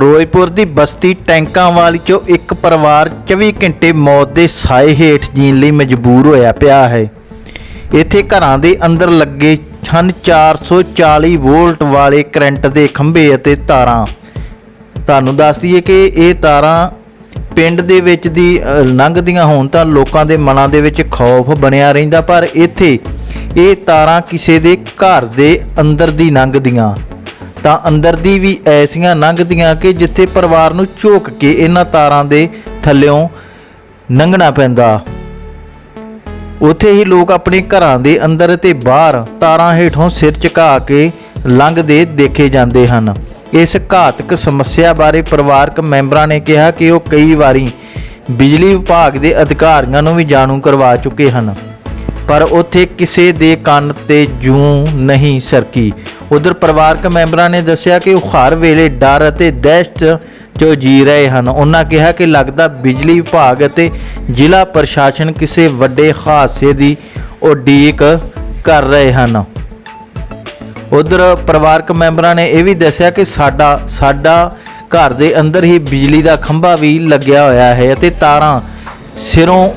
ਫਿਰੋਜ਼ਪੁਰ ਦੀ ਬਸਤੀ ਟੈਂਕਾਂ ਵਾਲੀ ਚੋਂ ਇੱਕ ਪਰਿਵਾਰ 24 ਘੰਟੇ ਮੌਤ ਦੇ ਸਾਏ ਹੇਠ ਜੀਣ ਲਈ ਮਜਬੂਰ ਹੋਇਆ ਪਿਆ ਹੈ। ਇੱਥੇ ਘਰਾਂ ਦੇ ਅੰਦਰ ਲੱਗੇ ਹਨ 440 ਵੋਲਟ ਵਾਲੇ ਕਰੰਟ ਦੇ ਖੰਭੇ ਅਤੇ ਤਾਰਾਂ। ਤੁਹਾਨੂੰ ਦੱਸ ਦਈਏ ਕਿ ਇਹ ਤਾਰਾਂ ਪਿੰਡ ਦੇ ਵਿੱਚ ਦੀ ਲੰਘਦੀਆਂ ਹੋਣ ਤਾਂ ਲੋਕਾਂ ਦੇ ਮਨਾਂ ਦੇ ਵਿੱਚ ਖੌਫ ਬਣਿਆ ਰਹਿੰਦਾ, ਪਰ ਇੱਥੇ ਇਹ ਤਾਰਾਂ ਕਿਸੇ ਦੇ ਘਰ ਦੇ ਅੰਦਰ ਦੀ ਲੰਘਦੀਆਂ। ਤਾਂ ਅੰਦਰ ਦੀ ਵੀ ਐਸੀਆਂ ਲੰਘਦੀਆਂ ਕਿ ਜਿੱਥੇ ਪਰਿਵਾਰ ਨੂੰ ਝੋਕ ਕੇ ਇਹਨਾਂ ਤਾਰਾਂ ਦੇ ਥੱਲਿਓਂ ਲੰਘਣਾ ਪੈਂਦਾ। ਉੱਥੇ ਹੀ ਲੋਕ ਆਪਣੇ ਘਰਾਂ ਦੇ ਅੰਦਰ ਤੇ ਬਾਹਰ ਤਾਰਾਂ ਹੇਠੋਂ ਸਿਰ ਝੁਕਾ ਕੇ ਲੰਘਦੇ ਦੇਖੇ ਜਾਂਦੇ ਹਨ। ਇਸ ਘਾਤਕ ਸਮੱਸਿਆ ਬਾਰੇ ਪਰਿਵਾਰਕ ਮੈਂਬਰਾਂ ਨੇ ਕਿਹਾ ਕਿ ਉਹ ਕਈ ਵਾਰੀ ਬਿਜਲੀ ਵਿਭਾਗ ਦੇ ਅਧਿਕਾਰੀਆਂ ਨੂੰ ਵੀ ਜਾਣੂ ਕਰਵਾ ਚੁੱਕੇ ਹਨ। ਪਰ ਉੱਥੇ ਕਿਸੇ ਦੇ ਕੰਨ ਤੇ ਜੂੰ ਨਹੀਂ ਸਰਕੀ। ਉਧਰ ਪਰਿਵਾਰਕ ਮੈਂਬਰਾਂ ਨੇ ਦੱਸਿਆ ਕਿ ਉਹ ਹਰ ਵੇਲੇ ਡਰ ਅਤੇ ਦਹਿਸ਼ਤ 'ਚ ਜੀ ਰਹੇ ਹਨ। ਉਹਨਾਂ ਕਿਹਾ ਕਿ ਲੱਗਦਾ ਬਿਜਲੀ ਵਿਭਾਗ ਅਤੇ ਜ਼ਿਲ੍ਹਾ ਪ੍ਰਸ਼ਾਸਨ ਕਿਸੇ ਵੱਡੇ ਹਾਦਸੇ ਦੀ ਉਡੀਕ ਕਰ ਰਹੇ ਹਨ। ਉਧਰ ਪਰਿਵਾਰਕ ਮੈਂਬਰਾਂ ਨੇ ਇਹ ਵੀ ਦੱਸਿਆ ਕਿ ਸਾਡਾ ਸਾਡਾ ਘਰ ਦੇ ਅੰਦਰ ਹੀ ਬਿਜਲੀ ਦਾ ਖੰਭਾ ਵੀ ਲੱਗਿਆ ਹੋਇਆ ਹੈ ਅਤੇ ਤਾਰਾਂ ਸਿਰੋਂ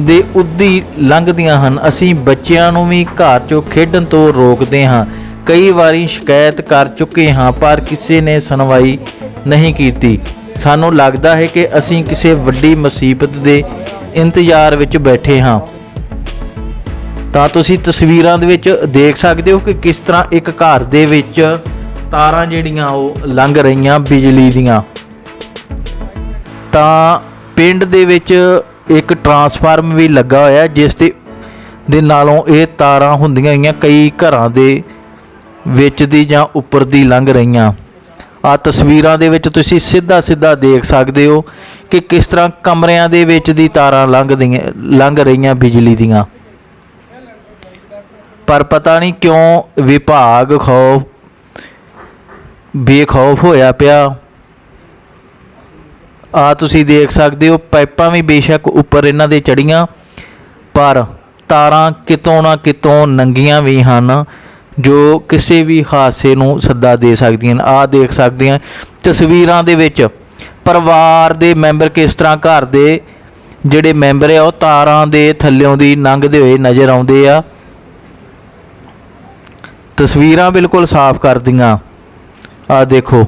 ਦੇ ਉੱਦੀ ਲੰਘਦੀਆਂ ਹਨ। ਅਸੀਂ ਬੱਚਿਆਂ ਨੂੰ ਵੀ ਘਰ 'ਚੋਂ ਖੇਡਣ ਤੋਂ ਰੋਕਦੇ ਹਾਂ। ਕਈ ਵਾਰੀ ਸ਼ਿਕਾਇਤ ਕਰ ਚੁੱਕੇ ਹਾਂ, ਪਰ ਕਿਸੇ ਨੇ ਸੁਣਵਾਈ ਨਹੀਂ ਕੀਤੀ। ਸਾਨੂੰ ਲੱਗਦਾ ਹੈ ਕਿ ਅਸੀਂ ਕਿਸੇ ਵੱਡੀ ਮੁਸੀਬਤ ਦੇ ਇੰਤਜ਼ਾਰ ਵਿੱਚ ਬੈਠੇ ਹਾਂ। ਤਾਂ ਤੁਸੀਂ ਤਸਵੀਰਾਂ ਦੇ ਵਿੱਚ ਦੇਖ ਸਕਦੇ ਹੋ ਕਿ ਕਿਸ ਤਰ੍ਹਾਂ ਇੱਕ ਘਰ ਦੇ ਵਿੱਚ ਤਾਰਾਂ ਜਿਹੜੀਆਂ ਉਹ ਲੰਘ ਰਹੀਆਂ ਬਿਜਲੀ ਦੀਆਂ। ਤਾਂ ਪਿੰਡ ਦੇ ਵਿੱਚ ਇੱਕ ਟਰਾਂਸਫਾਰਮ ਵੀ ਲੱਗਾ ਹੋਇਆ, ਜਿਸ ਦੇ ਦੇ ਨਾਲੋਂ ਇਹ ਤਾਰਾਂ ਹੁੰਦੀਆਂ ਹੋਈਆਂ ਕਈ ਘਰਾਂ ਦੇ ਵਿੱਚ ਦੀ ਜਾਂ ਉੱਪਰ ਦੀ ਲੰਘ ਰਹੀਆਂ। ਆ ਤਸਵੀਰਾਂ ਦੇ ਵਿੱਚ ਤੁਸੀਂ ਸਿੱਧਾ ਸਿੱਧਾ ਦੇਖ ਸਕਦੇ ਹੋ ਕਿ ਕਿਸ ਤਰ੍ਹਾਂ ਕਮਰਿਆਂ ਦੇ ਵਿੱਚ ਦੀ ਤਾਰਾਂ ਲੰਘਦੀਆਂ ਲੰਘ ਰਹੀਆਂ ਬਿਜਲੀ ਦੀਆਂ। ਪਰ ਪਤਾ ਨਹੀਂ ਕਿਉਂ ਵਿਭਾਗ ਖੌਫ, ਬੇਖੌਫ ਹੋਇਆ ਪਿਆ। ਆ ਤੁਸੀਂ ਦੇਖ ਸਕਦੇ ਹੋ, ਪਾਈਪਾਂ ਵੀ ਬੇਸ਼ੱਕ ਉੱਪਰ ਇਹਨਾਂ ਦੇ ਚੜੀਆਂ ਪਰ ਤਾਰਾਂ ਕਿਤੋਂ ਨਾ ਕਿਤੋਂ ਨੰਗੀਆਂ ਵੀ ਹਨ। ਜੋ ਕਿਸੇ ਵੀ ਹਾਦਸੇ ਨੂੰ ਸੱਦਾ ਦੇ ਸਕਦੀਆਂ ਹਨ ਆ ਦੇਖ ਸਕਦੇ ਹਾਂ ਤਸਵੀਰਾਂ ਦੇ ਵਿੱਚ ਪਰਿਵਾਰ ਦੇ ਮੈਂਬਰ ਕਿਸ ਤਰ੍ਹਾਂ ਘਰ ਦੇ ਜਿਹੜੇ ਮੈਂਬਰ ਆ, ਉਹ ਤਾਰਾਂ ਦੇ ਥੱਲਿਓਂ ਦੀ ਲੰਘਦੇ ਹੋਏ ਨਜ਼ਰ ਆਉਂਦੇ ਆ। ਤਸਵੀਰਾਂ ਬਿਲਕੁਲ ਸਾਫ਼ ਕਰਦੀਆਂ। ਆ ਦੇਖੋ,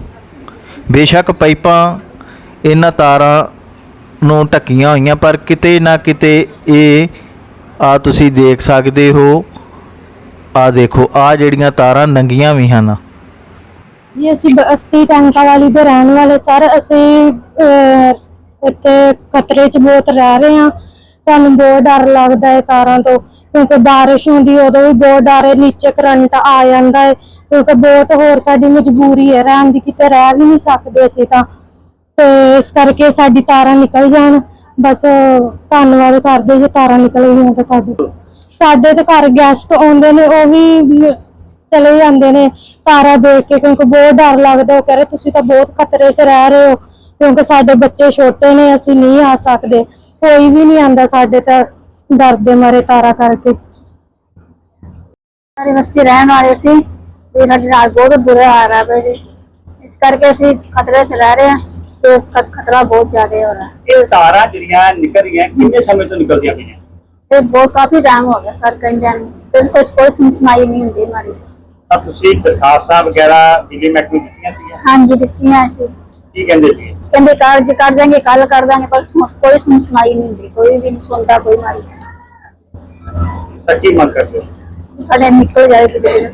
ਬੇਸ਼ੱਕ ਪਾਈਪਾਂ ਇਹਨਾਂ ਤਾਰਾਂ ਨੂੰ ਢੱਕੀਆਂ ਹੋਈਆਂ, ਪਰ ਕਿਤੇ ਨਾ ਕਿਤੇ ਇਹ ਆ ਤੁਸੀਂ ਦੇਖ ਸਕਦੇ ਹੋ ਆ ਦੇਖੋ ਆ ਜਿਹੜੀਆਂ ਤਾਰਾਂ ਨੰਗੀਆਂ ਵੀ ਹਨ। ਜੀ ਅਸੀਂ ਬਸਤੀ ਟਾਂਕਾ ਵਾਲੀ ਦੇ ਰਹਿਣ ਵਾਲੇ ਸਰ ਅਸੀਂ ਅਹ, ਇੱਥੇ ਖਤਰੇ 'ਚ ਬਹੁਤ ਰਹਿ ਰਹੇ ਹਾਂ। ਸਾਨੂੰ ਬਹੁਤ ਡਰ ਲੱਗਦਾ ਹੈ ਤਾਰਾਂ ਤੋਂ ਕਿਉਂਕਿ ਬਾਰਿਸ਼ ਹੁੰਦੀ ਉਦੋਂ ਵੀ ਬਹੁਤ ਡਰ ਹੈ ਨੀਚੇ ਕਰੰਟ ਆ ਜਾਂਦਾ ਹੈ। ਕਿਉਂਕਿ ਬਹੁਤ ਹੋਰ ਸਾਡੀ ਮਜਬੂਰੀ ਹੈ ਰਹਿਣ ਦੀ ਕਿਤੇ ਰਹਿ ਵੀ ਨਹੀਂ ਸਕਦੇ ਅਸੀਂ ਤਾਂ। ਤੇ ਇਸ ਕਰਕੇ ਸਾਡੀ ਤਾਰਾਂ ਨਿਕਲ ਜਾਣ। ਬਸ ਧੰਨਵਾਦ ਕਰਦੇ ਜੇ ਤਾਰਾਂ ਨਿਕਲ ਗਈਆਂ ਤਾਂ ਤੁਹਾਡੇ। ਸਾਡੇ ਤੇ ਘਰ ਗੈਸਟ ਆਉਂਦੇ ਨੇ ਉਹ ਵੀ ਚਲੇ ਜਾਂਦੇ ਨੇ ਤਾਰਾ ਦੇਖ ਕੇ ਕਿਉਂਕਿ ਬਹੁਤ ਡਰ ਲੱਗਦਾ ਉਹ ਕਹਿੰਦੇ ਤੁਸੀਂ ਤਾਂ ਬਹੁਤ ਖਤਰੇ 'ਚ ਰਹਿ ਰਹੇ ਹੋ ਕਿਉਂਕਿ ਸਾਡੇ ਬੱਚੇ ਛੋਟੇ ਨੇ ਅਸੀਂ ਨਹੀਂ ਆ ਸਕਦੇ। ਕੋਈ ਵੀ ਨਹੀਂ ਆਂਦਾ ਸਾਡੇ ਤਾਂ ਡਰ ਦੇ ਮਾਰੇ ਤਾਰਾ ਕਰਕੇ। ਸਾਰੀ ਬਸਤੀ ਰਹਿਣ ਵਾਲੇ ਸੀ ਤੇ ਸਾਡੇ ਨਾਲ ਬਹੁਤ ਬੁਰਾ ਹਾਲ ਹੈ ਬਈ ਇਸ ਕਰਕੇ ਅਸੀਂ ਖਤਰੇ 'ਚ ਰਹਿ ਰਹੇ ਹਾਂ ਤੇ ਖ- ਖਤਰਾ ਬਹੁਤ ਜ਼ਿਆਦਾ ਹੋ ਰਿਹਾ। ਹੈ ਇਹ ਤਾਰਾਂ ਜਿਹੜੀਆਂ ਨਿਕਲ ਰਹੀਆਂ ਕਿੰਨੇ ਸਮੇਂ ਤੋਂ ਨਿਕਲਦੀਆਂ ਪਈਆਂ? ਤੇ ਬਹੁਤ ਕਾਫੀ ਟਾਈਮ ਹੋ ਗਿਆ ਸਰ ਕੰਜਾਂ ਨੂੰ। ਬਿਲਕੁਲ ਕੋਈ ਸੁਣਵਾਈ ਨਹੀਂ ਹੁੰਦੀ ਹਮਾਰੀ ਤਾਂ ਤੁਸੀਂ ਦਰਖਾਸਤਾਂ ਵਗੈਰਾ ਬਿਜਲੀ ਮਹਿਕਮੇ ਨੂੰ ਦਿੱਤੀਆਂ ਸੀਗੀਆਂ? ਹਾਂਜੀ ਦਿੱਤੀਆਂ ਸੀ। ਕੀ ਕਹਿੰਦੇ ਸੀ? ਕਹਿੰਦੇ ਕਾਰਜ ਕਰ ਦਾਂਗੇ ਕੱਲ ਕਰ ਦਾਂਗੇ ਪਰ ਸੁਣ- ਕੋਈ ਸੁਣਵਾਈ ਨਹੀਂ ਹੁੰਦੀ ਕੋਈ ਵੀ ਨਹੀਂ ਸੁਣਦਾ ਕੋਈ ਮਾਰੀ ਤਾਂ ਕੀ ਮੰਗ ਕਰਦੇ ਹੋ? ਸਾਡੇ ਨਿਕਲ ਜਾਏ ਬਿਜਲੀ